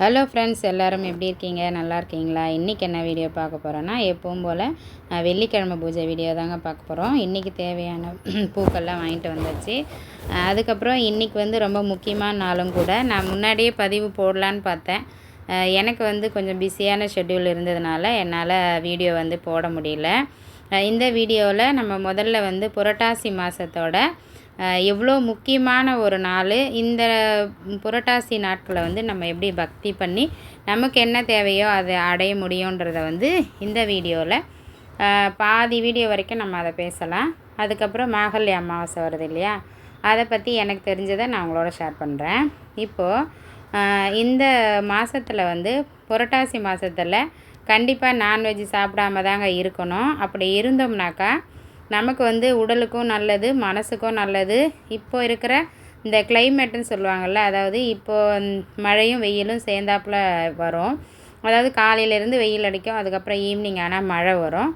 Hello friends எல்லோரும் எப்படி இருக்கீங்க? நல்லா இருக்கீங்களா? இன்றைக்கி என்ன வீடியோ பார்க்க போகிறோன்னா எப்பவும் போல் வெள்ளிக்கிழமை பூஜை வீடியோ தாங்க பார்க்க போகிறோம் இன்றைக்கி தேவையான பூக்கள்லாம் வாங்கிட்டு வந்தாச்சு. அதுக்கப்புறம் இன்றைக்கி வந்து ரொம்ப முக்கியமான நாளும் கூட நான் முன்னாடியே பதிவு போடலான்னு பார்த்தேன். எனக்கு வந்து கொஞ்சம் பிஸியான ஷெட்யூல் இருந்ததுனால என்னால் வீடியோ வந்து போட முடியல. இந்த வீடியோவில் நம்ம முதல்ல வந்து புரட்டாசி மாதத்தோட எவ்வளோ முக்கியமான ஒரு நாள் இந்த புரட்டாசி நாட்களை வந்து நம்ம எப்படி பக்தி பண்ணி நமக்கு என்ன தேவையோ அதை அடைய முடியுன்றத வந்து இந்த வீடியோவில் பாதி வீடியோ வரைக்கும் நம்ம அதை பேசலாம். அதுக்கப்புறம் மாகல்ய அமாவாசை வருது இல்லையா? அதை பற்றி எனக்கு தெரிஞ்சதை நான் உங்களோட ஷேர் பண்ணுறேன் இப்போது இந்த மாதத்தில் வந்து புரட்டாசி மாதத்தில் கண்டிப்பாக நான்வெஜ் சாப்பிடாம தாங்க இருக்கணும். அப்படி இருந்தோம்னாக்கா நமக்கு வந்து உடலுக்கும் நல்லது மனசுக்கும் நல்லது. இப்போ இருக்கிற இந்த கிளைமேட்டுன்னு சொல்லுவாங்கள்ல அதாவது இப்போது மழையும் வெயிலும் சேர்ந்தாப்புல வரும். அதாவது காலையிலேருந்து வெயில் அடிக்கும் அதுக்கப்புறம் ஈவினிங் ஆனால் மழை வரும்.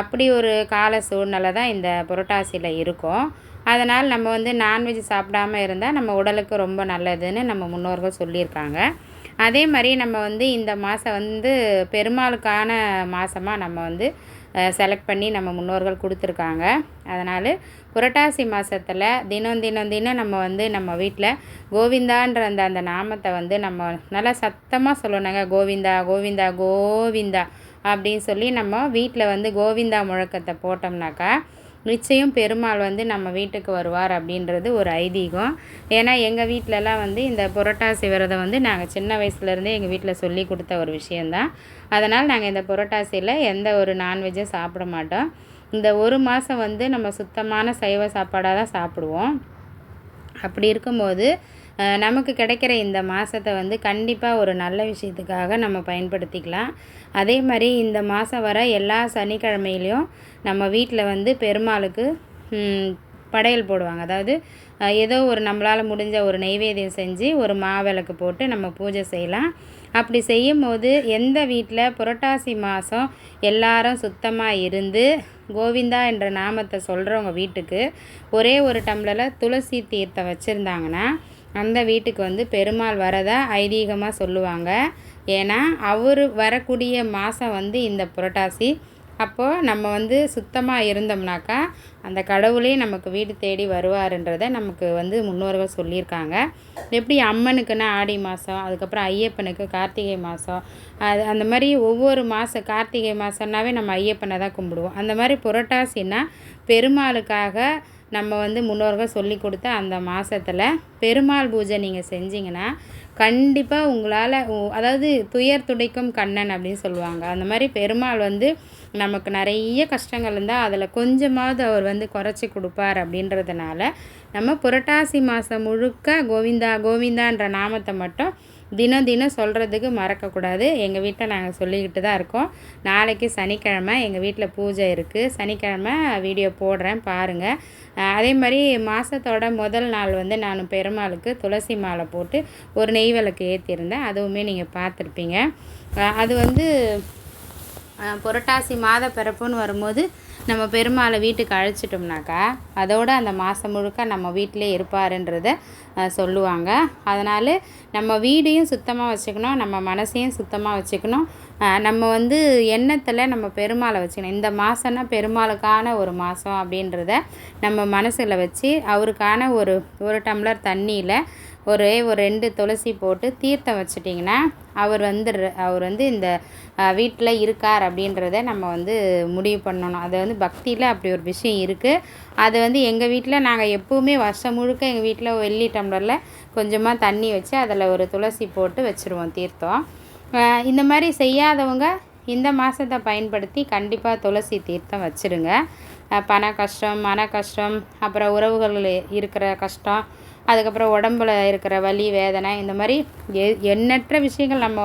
அப்படி ஒரு கால சூழ்நிலை தான் இந்த புரட்டாசியில் இருக்கும். அதனால் நம்ம வந்து நான்வெஜ் சாப்பிடாம இருந்தால் நம்ம உடலுக்கு ரொம்ப நல்லதுன்னு நம்ம முன்னோர்கள் சொல்லியிருக்காங்க. அதே மாதிரி நம்ம வந்து இந்த மாதம் வந்து பெருமாளுக்கான மாதமாக நம்ம வந்து செலக்ட் பண்ணி நம்ம முன்னோர்கள் கொடுத்துருக்காங்க. அதனால் புரட்டாசி மாதத்தில் தினம் தினம் தினம் நம்ம வந்து நம்ம வீட்டில் கோவிந்தான்ற அந்த அந்த நாமத்தை வந்து நம்ம நல்லா சத்தமாக சொல்லணுங்க. கோவிந்தா கோவிந்தா கோவிந்தா அப்படின்னு சொல்லி நம்ம வீட்டில் வந்து கோவிந்தா முழக்கத்தை போட்டோம்னாக்கா நிச்சயம் பெருமாள் வந்து நம்ம வீட்டுக்கு வருவார் அப்படின்றது ஒரு ஐதீகம். ஏன்னா எங்கள் வீட்டிலலாம் வந்து இந்த புரட்டாசி விரதம் வந்து நாங்கள் சின்ன வயசுலேருந்தே எங்கள் வீட்டில் சொல்லி கொடுத்த ஒரு விஷயந்தான் அதனால் நாங்கள் இந்த புரட்டாசியில் எந்த ஒரு நான்வெஜ்ஜும் சாப்பிட மாட்டோம். இந்த ஒரு மாதம் வந்து நம்ம சுத்தமான சைவ சாப்பாடாக தான் சாப்பிடுவோம். அப்படி இருக்கும்போது நமக்கு கிடைக்கிற இந்த மாதத்தை வந்து கண்டிப்பாக ஒரு நல்ல விஷயத்துக்காக நம்ம பயன்படுத்திக்கலாம். அதே மாதிரி இந்த மாதம் வர எல்லா சனிக்கிழமையிலையும் நம்ம வீட்டில் வந்து பெருமாளுக்கு படையல் போடுவாங்க. அதாவது ஏதோ ஒரு நம்மளால் முடிஞ்ச ஒரு நெய்வேத்தியம் செஞ்சு ஒரு மாவிளக்கு போட்டு நம்ம பூஜை செய்யலாம். அப்படி செய்யும் போது எந்த வீட்டில் புரட்டாசி மாதம் எல்லாரும் சுத்தமாக இருந்து கோவிந்தா என்ற நாமத்தை சொல்கிறவங்க வீட்டுக்கு ஒரே ஒரு டம்ளரில் துளசி தீர்த்தம் வச்சுருந்தாங்கன்னா அந்த வீட்டுக்கு வந்து பெருமாள் வரதா ஐதீகமாக சொல்லுவாங்க. ஏன்னா அவர் வரக்கூடிய மாதம் வந்து இந்த புரட்டாசி. அப்போது நம்ம வந்து சுத்தமாக இருந்தோம்னாக்கா அந்த கடவுளே நமக்கு வீடு தேடி வருவாருன்றதை நமக்கு வந்து முன்னோர்கள் சொல்லியிருக்காங்க. எப்படி அம்மனுக்குன்னா ஆடி மாதம் அதுக்கப்புறம் ஐயப்பனுக்கு கார்த்திகை மாதம் அது அந்த மாதிரி ஒவ்வொரு மாதம் கார்த்திகை மாதம்னாவே நம்ம ஐயப்பனை தான் கும்பிடுவோம். அந்த மாதிரி புரட்டாசின்னா பெருமாளுக்காக நம்ம வந்து முன்னோர்கள் சொல்லி கொடுத்த அந்த மாதத்தில் பெருமாள் பூஜை நீங்கள் செஞ்சீங்கன்னா கண்டிப்பாக உங்களால் அதாவது துயர் துடைக்கும் கண்ணன் அப்படின்னு சொல்லுவாங்க. அந்த மாதிரி பெருமாள் வந்து நமக்கு நிறைய கஷ்டங்கள் இருந்தால் அதில் கொஞ்சமாவது அவர் வந்து குறைச்சி கொடுப்பார் அப்படின்றதுனால நம்ம புரட்டாசி மாதம் முழுக்க கோவிந்தா கோவிந்தான்ற நாமத்தை மட்டும் தினம் தினம் சொல்கிறதுக்கு மறக்கக்கூடாது. எங்கள் வீட்டில் நாங்கள் சொல்லிக்கிட்டு தான் இருக்கோம். நாளைக்கு சனிக்கிழமை எங்கள் வீட்டில் பூஜை இருக்குது சனிக்கிழமை வீடியோ போடுறேன் பாருங்கள் அதே மாதிரி மாதத்தோட முதல் நாள் வந்து நான் பெருமாளுக்கு துளசி மாலை போட்டு ஒரு நெய் விளக்கு ஏற்றிருந்தேன் அதுவுமே நீங்கள் பார்த்துருப்பீங்க. அது வந்து புரட்டாசி மாத பிறப்புன்னு வரும்போது நம்ம பெருமாளை வீட்டுக்கு அழைச்சிட்டோம்னாக்கா அதோடு அந்த மாதம் முழுக்க நம்ம வீட்டிலே இருப்பாருன்றத சொல்லுவாங்க. அதனால் நம்ம வீடையும் சுத்தமாக வச்சுக்கணும் நம்ம மனசையும் சுத்தமாக வச்சுக்கணும். நம்ம வந்து எண்ணத்தில் நம்ம பெருமாளை வச்சுக்கணும். இந்த மாதம்னா பெருமாளுக்கான ஒரு மாதம் அப்படின்றத நம்ம மனசில் வச்சு அவருக்கான ஒரு ஒரு டம்ளர் தண்ணியில் ஒரே ஒரு ரெண்டு துளசி போட்டு தீர்த்தம் வச்சுட்டிங்கன்னா அவர் வந்து அவர் வந்து இந்த வீட்டில் இருக்கார் அப்படின்றத நம்ம வந்து முடிவு பண்ணணும். அது வந்து பக்தியில் அப்படி ஒரு விஷயம் இருக்குது அது வந்து எங்கள் வீட்டில் நாங்கள் எப்போவுமே வருஷம் முழுக்க எங்கள் வீட்டில் வெள்ளி டம்ளரில் கொஞ்சமாக தண்ணி வச்சு அதில் ஒரு துளசி போட்டு வச்சுருவோம் தீர்த்தம். இந்த மாதிரி செய்யாதவங்க இந்த மாதத்தை பயன்படுத்தி கண்டிப்பாக துளசி தீர்த்தம் வச்சுருங்க. பண கஷ்டம் மன கஷ்டம் அப்புறம் உறவுகள் இருக்கிற கஷ்டம் அதுக்கப்புறம் உடம்புல இருக்கிற வலி வேதனை இந்த மாதிரி எ எண்ணற்ற விஷயங்கள் நம்ம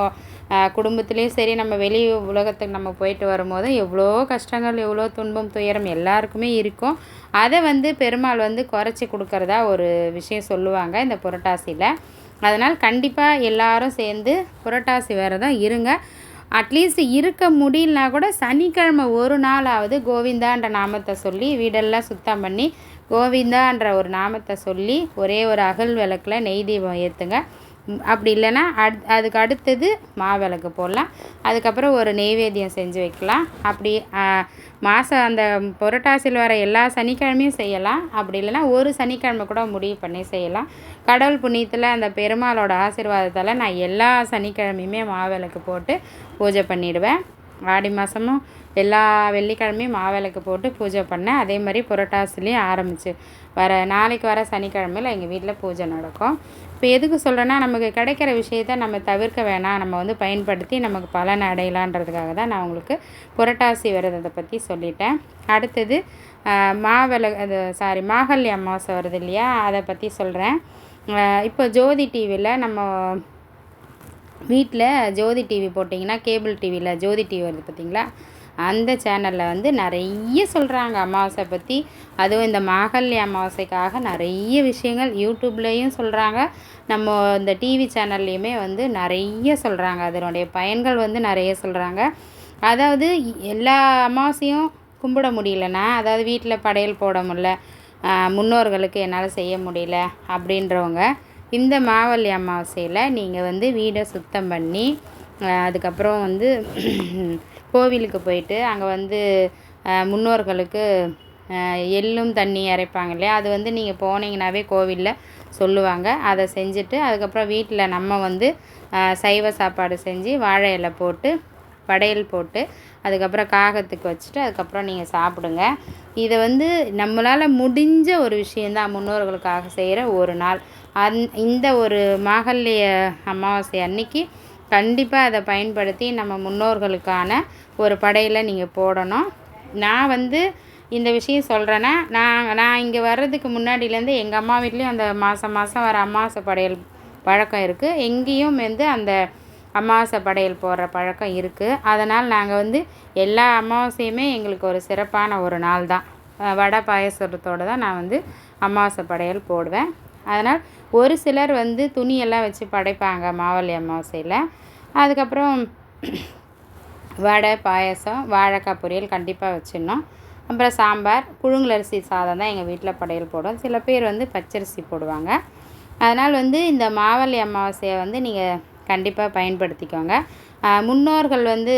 குடும்பத்துலேயும் சரி நம்ம வெளி உலகத்துக்கு நம்ம போயிட்டு வரும்போதும் எவ்வளோ கஷ்டங்கள் எவ்வளோ துன்பம் துயரம் எல்லாருக்குமே இருக்கும். அதை வந்து பெருமாள் வந்து குறைச்சி கொடுக்கறதா ஒரு விஷயம் சொல்லுவாங்க இந்த புரட்டாசியில். அதனால் கண்டிப்பாக எல்லாரும் சேர்ந்து புரட்டாசி விரதம் இருங்க. அட்லீஸ்ட் இருக்க முடியலனா கூட சனிக்கிழமை ஒரு நாளாவது கோவிந்தான்ற நாமத்தை சொல்லி வீடெல்லாம் சுத்தம் பண்ணி கோவிந்தான்ற ஒரு நாமத்தை சொல்லி ஒரே ஒரு அகல் விளக்கில் நெய் தீபம் ஏற்றுங்க அப்படி இல்லைன்னா அட் அதுக்கு அடுத்தது மாவிளக்கு போடலாம். அதுக்கப்புறம் ஒரு நெய்வேத்தியம் செஞ்சு வைக்கலாம். அப்படி மாதம் அந்த புரட்டாசியில் வர எல்லா சனிக்கிழமையும் செய்யலாம். அப்படி இல்லைன்னா ஒரு சனிக்கிழமை கூட முடிவு பண்ணி செய்யலாம். கடவுள் புண்ணியத்தில் அந்த பெருமாளோட ஆசீர்வாதத்தால் நான் எல்லா சனிக்கிழமையுமே மாவிளக்கு போட்டு பூஜை பண்ணிடுவேன். ஆடி மாதமும் எல்லா வெள்ளிக்கிழமையும் மாவிளக்கு போட்டு பூஜை பண்ணேன் அதே மாதிரி புரட்டாசிலையும் ஆரம்பிச்சு. வர நாளைக்கு வர சனிக்கிழமையில் எங்கள் வீட்டில் பூஜை நடக்கும். இப்போ எதுக்கு சொல்கிறேன்னா நமக்கு கிடைக்கிற விஷயத்த நம்ம தவிர்க்க வேணாம். நம்ம வந்து பயன்படுத்தி நமக்கு பலன் அடையலான்றதுக்காக தான் நான் உங்களுக்கு புரட்டாசி விரதத்தை பற்றி சொல்லிட்டேன். அடுத்தது மாவிள அது சாரி மாகல்லி அமாவாசை வருது இல்லையா? அதை பற்றி சொல்கிறேன் இப்போ ஜோதி டிவியில் நம்ம வீட்டில் ஜோதி டிவி போட்டிங்கன்னா கேபிள் டிவியில் ஜோதி டிவி வருது பார்த்தீங்களா அந்த சேனலில் வந்து நிறைய சொல்கிறாங்க அமாவாசை பற்றி அதுவும் இந்த மாகல்ய அமாவாசைக்காக நிறைய விஷயங்கள் யூடியூப்லேயும் சொல்கிறாங்க நம்ம இந்த டிவி சேனல்லையுமே வந்து நிறைய சொல்கிறாங்க அதனுடைய பயன்கள் வந்து நிறைய சொல்கிறாங்க அதாவது எல்லா அமாவாசையும் கும்பிட முடியலன்னா அதாவது வீட்டில் படையல் போட முடியல முன்னோர்களுக்கு என்னால் செய்ய முடியல அப்படின்றவங்க இந்த மாவல்லி அமாவாசையில் நீங்கள் வந்து வீடை சுத்தம் பண்ணி அதுக்கப்புறம் வந்து கோவிலுக்கு போயிட்டு அங்கே வந்து முன்னோர்களுக்கு எள்ளும் தண்ணி இறைப்பாங்க இல்லையா? அது வந்து நீங்கள் போனீங்கன்னாவே கோவிலில் சொல்லுவாங்க. அதை செஞ்சுட்டு அதுக்கப்புறம் வீட்டில் நம்ம வந்து சைவ சாப்பாடு செஞ்சு வாழை இலை போட்டு படையல் போட்டு அதுக்கப்புறம் காகத்துக்கு வச்சுட்டு அதுக்கப்புறம் நீங்கள் சாப்பிடுங்க. இதை வந்து நம்மளால் முடிஞ்ச ஒரு விஷயந்தான் முன்னோர்களுக்காக செய்கிற ஒரு நாள். அந் இந்த ஒரு மாகல்ய அமாவாசை அன்னைக்கு கண்டிப்பாக அதை பயன்படுத்தி நம்ம முன்னோர்களுக்கான ஒரு படையலை நீங்கள் போடணும். நான் வந்து இந்த விஷயம் சொல்கிறேன்னா நான் நான் இங்கே வர்றதுக்கு முன்னாடியிலேருந்து எங்கள் அம்மா வீட்லேயும் அந்த மாதம் மாதம் வர அமாவாசை படையல் பழக்கம் இருக்குது எங்கேயும் வந்து அந்த அமாவாசை படையல் போடுற பழக்கம் இருக்குது அதனால் நாங்கள் வந்து எல்லா அமாவாசையுமே எங்களுக்கு ஒரு சிறப்பான ஒரு நாள் தான். வடை பாயசத்தோடு தான் நான் வந்து அமாவாசை படையல் போடுவேன். அதனால் ஒரு சிலர் வந்து துணியெல்லாம் வச்சு படைப்பாங்க மாவழி அமாவாசையில். அதுக்கப்புறம் வடை பாயசம் வாழைக்காய் பொரியல் கண்டிப்பாக வச்சிடணும். அப்புறம் சாம்பார் புழுங்கலரிசி சாதம் தான் எங்கள் வீட்டில் படையல் போடும் சில பேர் வந்து பச்சரிசி போடுவாங்க. அதனால் வந்து இந்த மாவழி அமாவாசையை வந்து நீங்கள் கண்டிப்பாக பயன்படுத்திக்கோங்க. முன்னோர்கள் வந்து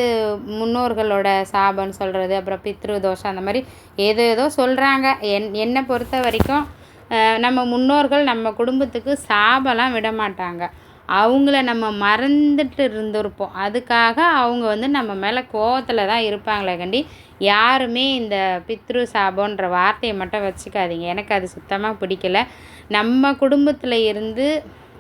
முன்னோர்களோட சாபம்னு சொல்கிறது அப்புறம் பித்ரு தோஷம் அந்த மாதிரி ஏதோ ஏதோ சொல்கிறாங்க என் என்னை பொறுத்த வரைக்கும் நம்ம முன்னோர்கள் நம்ம குடும்பத்துக்கு சாபம்லாம் விட மாட்டாங்க அவங்கள நம்ம மறந்துட்டு இருந்திருப்போம். அதுக்காக அவங்க வந்து நம்ம மேலே கோவத்தில் தான் இருப்பாங்களே கண்டி. யாருமே இந்த பித்ரு சாபன்ற வார்த்தையை மட்டும் வச்சுக்காதீங்க. எனக்கு அது சுத்தமாக பிடிக்கல. நம்ம குடும்பத்தில் இருந்து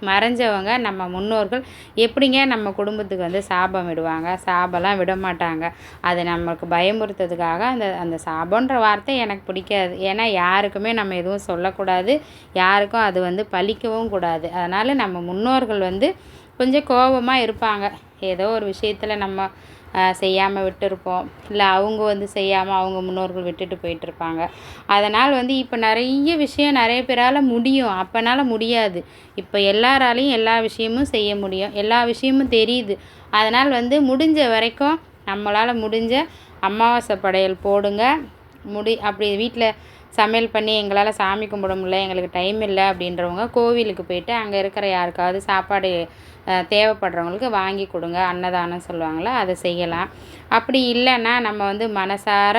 மறைஞ்சவங்க நம்ம முன்னோர்கள் எப்படிங்க நம்ம குடும்பத்துக்கு வந்து சாபம் விடுவாங்க? சாபம்லாம் விட மாட்டாங்க அது நமக்கு பயமுறுத்ததுக்காக அந்த அந்த சாபம்ன்ற வார்த்தை எனக்கு பிடிக்காது. ஏன்னா யாருக்குமே நம்ம எதுவும் சொல்லக்கூடாது. யாருக்கும் அது வந்து பழிக்கவும் கூடாது. அதனால் நம்ம முன்னோர்கள் வந்து கொஞ்சம் கோபமாக இருப்பாங்க. ஏதோ ஒரு விஷயத்தில் நம்ம செய்யாமல் விட்டுருப்போம். இல்லை அவங்க வந்து செய்யாமல் அவங்க முன்னோர்கள் விட்டுட்டு போயிட்டுருப்பாங்க. அதனால் வந்து இப்போ நிறைய விஷயம் நிறைய பேரால் முடியும். அப்போனால முடியாது. இப்போ எல்லாராலையும் எல்லா விஷயமும் செய்ய முடியும். எல்லா விஷயமும் தெரியுது. அதனால் வந்து முடிஞ்ச வரைக்கும் நம்மளால் முடிஞ்ச அமாவாசை படையல் போடுங்க. முடி அப்படி வீட்டில் சமையல் பண்ணி எங்களால் சாமி கும்பிட முடியல எங்களுக்கு டைம் இல்லை அப்படின்றவங்க கோவிலுக்கு போயிட்டு அங்கே இருக்கிற யாருக்காவது சாப்பாடு தேவைப்படுறவங்களுக்கு வாங்கி கொடுங்க அன்னதானம் சொல்லுவாங்களே அதை செய்யலாம். அப்படி இல்லைன்னா நம்ம வந்து மனசார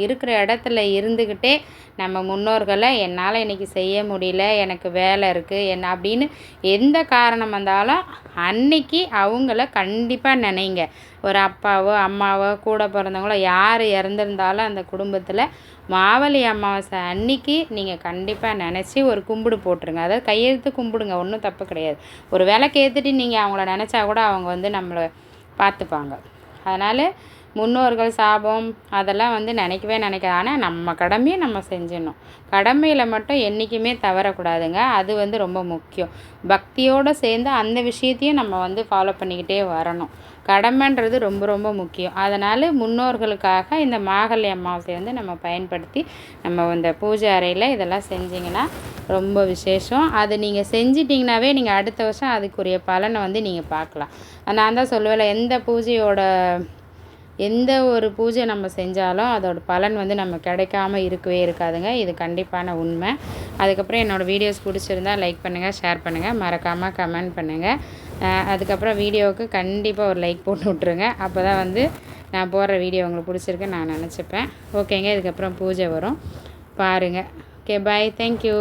இருக்கிற இடத்துல இருந்துக்கிட்டே நம்ம முன்னோர்களை என்னால் இன்னைக்கு செய்ய முடியல எனக்கு வேலை இருக்குது என்ன அப்படின்னு எந்த காரணம் வந்தாலும் அன்னைக்கு அவங்கள கண்டிப்பாக நினைங்க. ஒரு அப்பாவோ அம்மாவோ கூட பிறந்தவங்களோ யார் இறந்துருந்தாலும் அந்த குடும்பத்தில் மாவழி அமாவாசை அன்னைக்கு நீங்கள் கண்டிப்பாக நினச்சி ஒரு கும்பிடு போட்டுருங்க. அதாவது கையெழுத்து கும்பிடுங்க ஒன்றும் தப்பு கிடையாது. ஒரு விளக்கு ஏற்றுட்டு நீங்கள் அவங்கள நினச்சா கூட அவங்க வந்து நம்மளை பார்த்துப்பாங்க. அதனால் முன்னோர்கள் சாபம் அதெல்லாம் வந்து நினைக்கவே நினைக்காது. ஆனால் நம்ம கடமையை நம்ம செஞ்சிடணும். கடமையில் மட்டும் என்றைக்குமே தவறக்கூடாதுங்க. அது வந்து ரொம்ப முக்கியம். பக்தியோடு சேர்ந்து அந்த விஷயத்தையும் நம்ம வந்து ஃபாலோ பண்ணிக்கிட்டே வரணும். கடமைன்றது ரொம்ப ரொம்ப முக்கியம். அதனால் முன்னோர்களுக்காக இந்த மாகல்ய அமாவாசை வந்து நம்ம பயன்படுத்தி நம்ம இந்த பூஜை அறையில் இதெல்லாம் செஞ்சிங்கன்னா ரொம்ப விசேஷம். அது நீங்கள் செஞ்சிட்டிங்கனாவே நீங்கள் அடுத்த வருஷம் அதுக்குரிய பலனை வந்து நீங்கள் பார்க்கலாம். நான் தான் சொல்லுவேன்ல எந்த பூஜையோட எந்த ஒரு பூஜை நம்ம செஞ்சாலும் அதோட பலன் வந்து நம்ம கிடைக்காம இருக்கவே இருக்காதுங்க. இது கண்டிப்பான உண்மை. அதுக்கப்புறம் என்னோடய வீடியோஸ் பிடிச்சிருந்தா லைக் பண்ணுங்கள் ஷேர் பண்ணுங்கள் மறக்காமல் கமெண்ட் பண்ணுங்கள் அதுக்கப்புறம் வீடியோவுக்கு கண்டிப்பாக ஒரு லைக் போட்டு விட்ருங்க அப்போ தான் வந்து நான் போடுற வீடியோ உங்களுக்கு பிடிச்சிருக்குன்னு நான் நினச்சிப்பேன். ஓகேங்க இதுக்கப்புறம் பூஜை வரும். பாருங்கள் ஓகே பாய் தேங்க்யூ